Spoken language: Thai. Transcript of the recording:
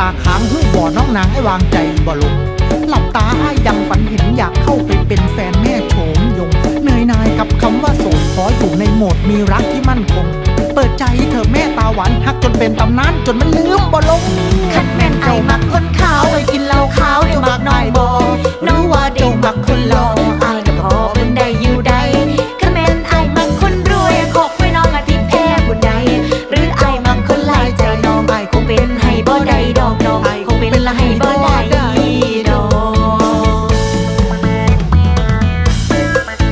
ตาค้างห้วบ่อน้องนางให้วางใจบ่ลงหลับตาอ้ยังฝันเห็นอยากเข้าไปเป็นแฟนแม่โฉมยงเนยนายกับคำว่าโสดขออยู่ในโหมดมีรักที่มั่นคง เปิดใจเธอแม่ตาหวานหักจนเป็นตำนานจนมันลืมบ่ลงคันแม่นไอมักคนขาวไปกินเหล้าขาวเดี๋ยวมักน้องบอน้องว่าเดี๋ยวมักคนหลออายก็พอเป็นได้อยู่ได้คันแม่นไอมักคนรวยขอบไว้น้องอาทิตย์แอร์บุญใดหรือไอมักคนหลายใจน้องไอคงเป็นให้บ่ได้ดอก